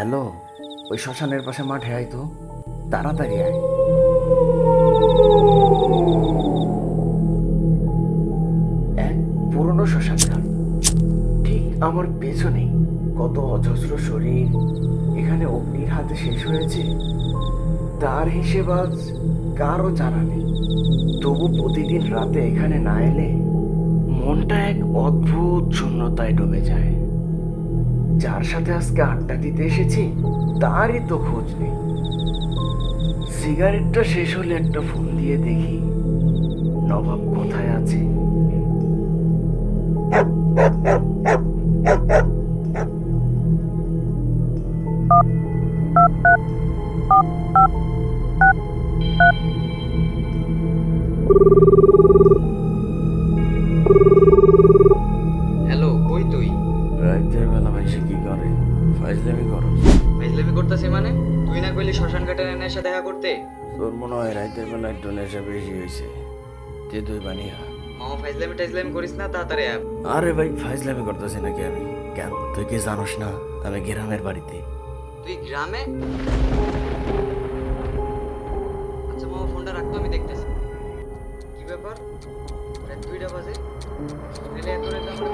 Hello, ওই শ্মশানের পাশে মাঠে আয় তো। তাড়াতাড়ি আয়। এক পুরনো শ্মশান ঠিক আমার পেছনে কত অজস্র শরীর। এখানে অগ্নির হাতে শেষ হয়েছে। তার হিসেব আজ কারও জানা নেই। তবু প্রতিদিন রাতে এখানে না এলে মনটা এক অদ্ভুত শূন্যতায় ডুবে যায়। যার সাথে আজকে আড্ডা দিতে এসেছি, তারই তো খোঁজ নেই। সিগারেটটা শেষ হলে একটা ফোন দিয়ে দেখি, নবাব কোথায় আছে। ফাইজলামি করো। ফাইজলামি করতেছি মানে? তুই না কইলি শ্মশান ঘাটের এনে এসে দেখা করতে? তোর মনে হয় রাতের বেলা একটু নেশা বেশি হয়েছে তে তুই বানিয়া মামা ফাইজলামি টাইজলামি করিস না তাড়াতাড়ি আয়। আরে ভাই ফাইজলামি করতেছি নাকি আমি? কেন? তুই কি জানোস না? আমি গ্রামের বাড়িতে। তুই গ্রামে? আচ্ছা মামা ফোনটা রাখতো আমি দেখতেছি। কি ব্যাপার? দুইটা বাজে। এত রাতে আমার